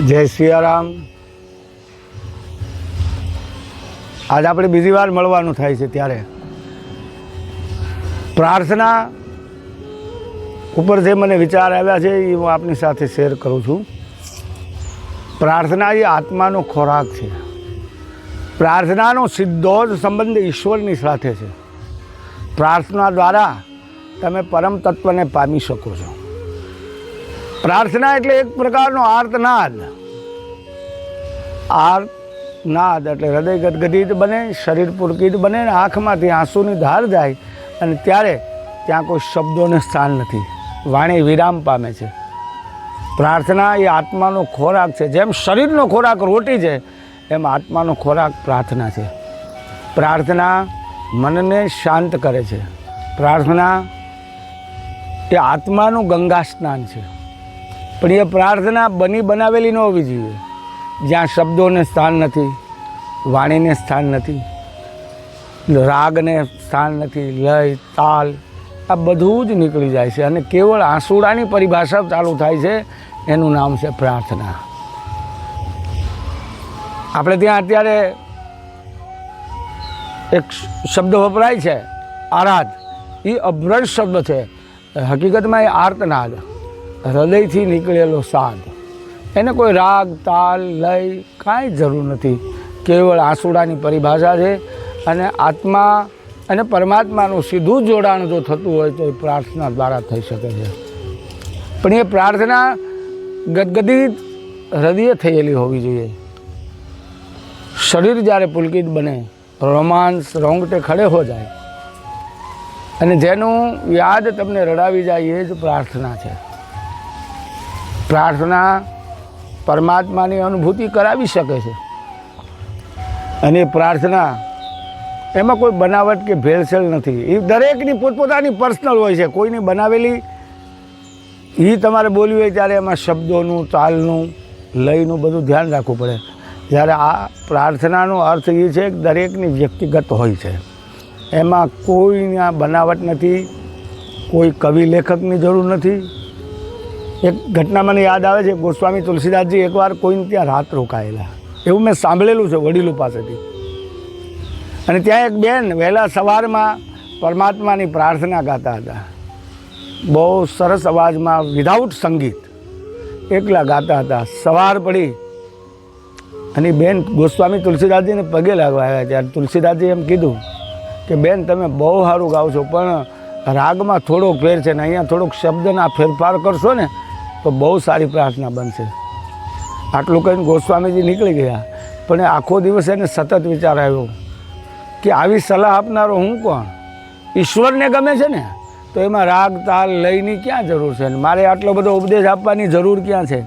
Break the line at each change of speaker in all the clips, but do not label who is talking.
જય સિયારામ. આજ આપણે બીજી વાર મળવાનું થાય છે ત્યારે. પ્રાર્થના ઉપર જે મને વિચાર આવ્યા છે એ હું આપની સાથે શેર કરું છું. પ્રાર્થના એ આત્માનો ખોરાક છે. પ્રાર્થનાનો સીધો જ સંબંધ ઈશ્વરની સાથે છે. પ્રાર્થના દ્વારા તમે પરમ તત્વને પામી શકો છો. પ્રાર્થના એટલે એક પ્રકારનો આર્તનાદ. આર્તનાદ એટલે હૃદય ગદગદિત બને, શરીર પુલકિત બને ને આંખમાંથી આંસુની ધાર જાય અને ત્યારે ત્યાં કોઈ શબ્દોને સ્થાન નથી. વાણી વિરામ પામે છે. પ્રાર્થના એ આત્માનો ખોરાક છે. જેમ શરીરનો ખોરાક રોટી છે, એમ આત્માનો ખોરાક પ્રાર્થના છે. પ્રાર્થના મનને શાંત કરે છે. પ્રાર્થના એ આત્માનું ગંગા સ્નાન છે. પણ એ પ્રાર્થના બની બનાવેલી ન હોવી જોઈએ. જ્યાં શબ્દોને સ્થાન નથી, વાણીને સ્થાન નથી, રાગને સ્થાન નથી, લય, તાલ, આ બધું જ નીકળી જાય છે અને કેવળ આંસુડાની પરિભાષા ચાલુ થાય છે, એનું નામ છે પ્રાર્થના. આપણે ત્યાં અત્યારે એક શબ્દ વપરાય છે, આરાધ. એ અભ્રજ શબ્દ છે. હકીકતમાં એ આર્તનાદ. હૃદયથી નીકળેલો સાદ. એને કોઈ રાગ, તાલ, લય કાંઈ જરૂર નથી. કેવળ આંસુડાની પરિભાષા છે અને આત્મા અને પરમાત્માનું સીધું જોડાણ જો થતું હોય તો એ પ્રાર્થના દ્વારા થઈ શકે છે. પણ એ પ્રાર્થના ગદગદિત હૃદય થયેલી હોવી જોઈએ. શરીર જ્યારે પુલકિત બને, રોમાંસ રોંગટે ખડે હો જાય. અને જેનું યાદ તમને રડાવી જાય એ જ પ્રાર્થના છે. પ્રાર્થના પરમાત્માની અનુભૂતિ કરાવી શકે છે. અને પ્રાર્થના એમાં કોઈ બનાવટ કે ભેળસેળ નથી. એ દરેકની પોતપોતાની પર્સનલ હોય છે. કોઈની બનાવેલી એ તમારે બોલવી હોય ત્યારે એમાં શબ્દોનું, તાલનું, લયનું બધું ધ્યાન રાખવું પડે. જ્યારે આ પ્રાર્થનાનો અર્થ એ છે કે દરેકની વ્યક્તિગત હોય છે. એમાં કોઈના બનાવટ નથી, કોઈ કવિ લેખકની જરૂર નથી એક ઘટના મને યાદ આવે છે, ગોસ્વામી તુલસીદાસજી એકવાર કોઈને ત્યાં રાત રોકાયેલા. એવું મેં સાંભળેલું છે વડીલો પાસેથી. અને ત્યાં એક બેન વહેલા સવારમાં પરમાત્માની પ્રાર્થના ગાતા હતા. બહુ સરસ અવાજમાં વિધાઉટ સંગીત, એકલા ગાતા હતા. સવાર પડી અને બેન ગોસ્વામી તુલસીદાસજીને પગે લાગવા આવ્યા. ત્યારે તુલસીદાસજીએ એમ કીધું કે, બેન, તમે બહુ સારું ગાઓ છો, પણ રાગમાં થોડોક ફેર છે ને અહીંયા થોડોક શબ્દના ફેરફાર કરશો ને તો બહુ સારી પ્રાર્થના બનશે. આટલું કહીને ગોસ્વામીજી નીકળી ગયા. પણ એ આખો દિવસ એને સતત વિચાર આવ્યો કે આવી સલાહ આપનારો હું કોણ? ઈશ્વરને ગમે છે ને? તો એમાં રાગ તાલ લઈની ક્યાં જરૂર છે? મારે આટલો બધો ઉપદેશ આપવાની જરૂર ક્યાં છે?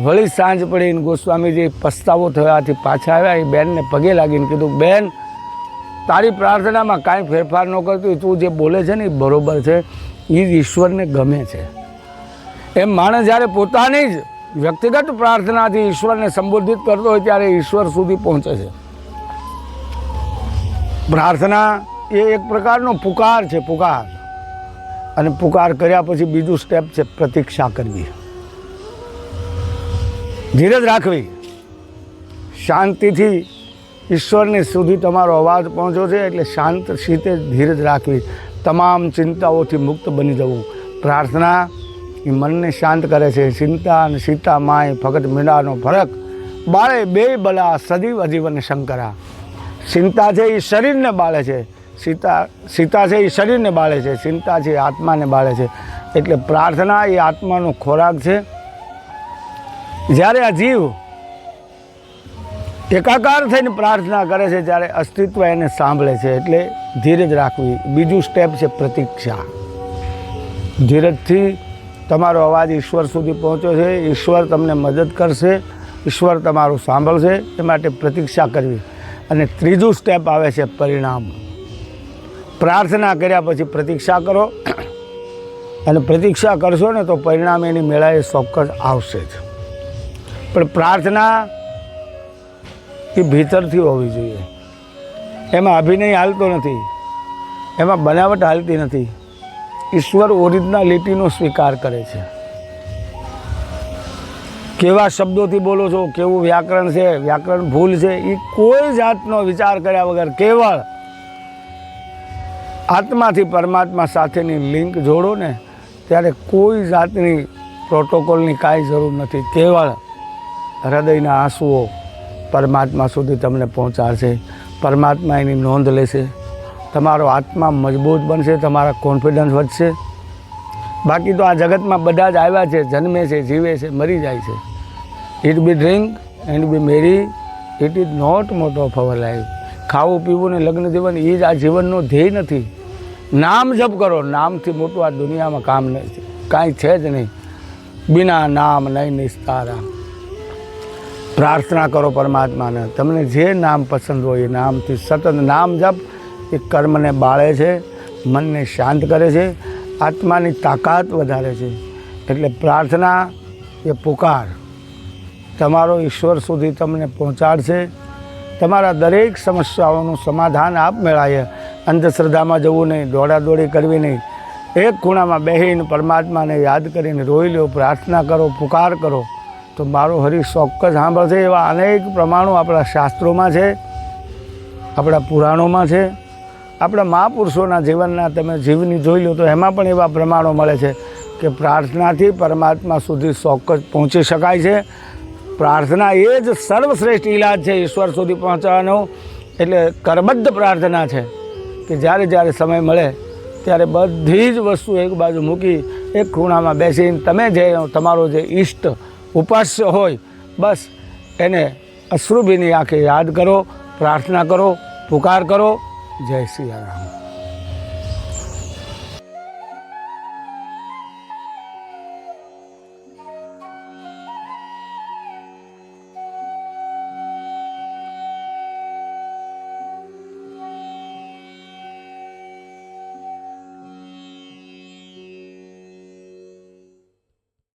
વળી સાંજ પડીને ગોસ્વામીજી પસ્તાવો થયાથી પાછા આવ્યા, એ બેનને પગે લાગીને કીધું, બેન તારી પ્રાર્થનામાં કાંઈ ફેરફાર ન કરતું તું જે બોલે છે ને એ બરોબર છે, એ જ ઈશ્વરને ગમે છે. એમ માણસ જ્યારે પોતાની જ વ્યક્તિગત પ્રાર્થનાથી ઈશ્વરને સંબોધિત કરતો હોય ત્યારે ઈશ્વર સુધી પહોંચે છે. પ્રાર્થના એ એક પ્રકારનો પુકાર છે, પુકાર. અને પુકાર કર્યા પછી બીજું સ્ટેપ છે પ્રતીક્ષા કરવી. ધીરજ રાખવી. શાંતિથી ઈશ્વરની સુધી તમારો અવાજ પહોંચ્યો છે એટલે શાંત શીતે ધીરજ રાખવી. તમામ ચિંતાઓથી મુક્ત બની જવું. પ્રાર્થના, એ મનને શાંત કરે છે. ચિંતા અને સીતા માય ફગત મીડાનો ફરક. બાળે બે બલા સદીવ અજીવન શંકરા. ચિંતા છે એ શરીરને બાળે છે. સીતા સીતા છે એ શરીરને બાળે છે. ચિંતા છે આત્માને બાળે છે. એટલે પ્રાર્થના એ આત્માનો ખોરાક છે. જ્યારે આ જીવ એકાકાર થઈને પ્રાર્થના કરે છે ત્યારે અસ્તિત્વ એને સાંભળે છે એટલે ધીરજ રાખવી બીજું સ્ટેપ છે પ્રતીક્ષા. ધીરજથી તમારો અવાજ ઈશ્વર સુધી પહોંચ્યો છે, ઈશ્વર તમને મદદ કરશે, ઈશ્વર તમારું સાંભળશે, એ માટે પ્રતીક્ષા કરવી. અને ત્રીજું સ્ટેપ આવે છે પરિણામ. પ્રાર્થના કર્યા પછી પ્રતીક્ષા કરો. અને પ્રતીક્ષા કરશો ને તો પરિણામ એની મેળાએ ચોક્કસ આવશે જ. પણ પ્રાર્થના એ ભીતરથી હોવી જોઈએ. એમાં અભિનય હાલતો નથી. એમાં બનાવટ હાલતી નથી. ઈશ્વર ઓરિજિનાલિટીનો સ્વીકાર કરે છે. કેવા શબ્દોથી બોલો છો, કેવું વ્યાકરણ છે, વ્યાકરણ ભૂલ છે એ કોઈ જાતનો વિચાર કર્યા વગર કેવળ આત્માથી પરમાત્મા સાથેની લિંક જોડો ને, ત્યારે કોઈ જાતની પ્રોટોકોલની કાંઈ જરૂર નથી. કેવળ હૃદયના આંસુઓ પરમાત્મા સુધી તમને પહોંચાડશે. પરમાત્મા એની નોંધ લેશે. તમારો આત્મા મજબૂત બનશે, તમારા કોન્ફિડન્સ વધશે. બાકી તો આ જગતમાં બધા જ આવ્યા છે, જન્મે છે, જીવે છે, મરી જાય છે. Eat be drink and be merry it is not motto of our life ખાવું, પીવું ને લગ્ન જીવન એ જ આ જીવનનો ધ્યેય નથી. નામ જપ કરો, નામથી મોટું આ દુનિયામાં કામ નથી કાંઈ છે જ નહીં. બિના નામ નહીં, નિસ્તારા. પ્રાર્થના કરો પરમાત્માને. તમને જે નામ પસંદ હોય એ નામથી સતત નામ જપ. એ કર્મને બાળે છે, મનને શાંત કરે છે, આત્માની તાકાત વધારે છે. એટલે પ્રાર્થના એ પુકાર. તમારો ઈશ્વર સુધી તમને પહોંચાડશે. તમારા દરેક સમસ્યાઓનું સમાધાન આપ મેળાય. અંધશ્રદ્ધામાં જવું નહીં, દોડાદોડી કરવી નહીં. એક ખૂણામાં બેહીને પરમાત્માને યાદ કરીને રોઈ લો પ્રાર્થના કરો, પુકાર કરો. તો મારો હરી ચોક્કસ સાંભળશે એવા અનેક પ્રમાણો આપણા શાસ્ત્રોમાં છે, આપણા પુરાણોમાં છે. આપણા મહાપુરુષોના જીવનના તમે જીવની જોઈ લો તો એમાં પણ એવા પ્રમાણો મળે છે કે પ્રાર્થનાથી પરમાત્મા સુધી ચોક્કસ પહોંચી શકાય છે. પ્રાર્થના એ જ સર્વશ્રેષ્ઠ ઈલાજ છે, ઈશ્વર સુધી પહોંચવાનો એટલે કરબદ્ધ પ્રાર્થના છે કે જ્યારે જ્યારે સમય મળે ત્યારે બધી જ વસ્તુ એક બાજુ મૂકી, એક ખૂણામાં બેસીને તમે જે તમારો જે ઈષ્ટ ઉપાસ્ય હોય, બસ એને અશ્રુભીની આંખે યાદ કરો, પ્રાર્થના કરો, પુકાર કરો. જય શ્રી રામ.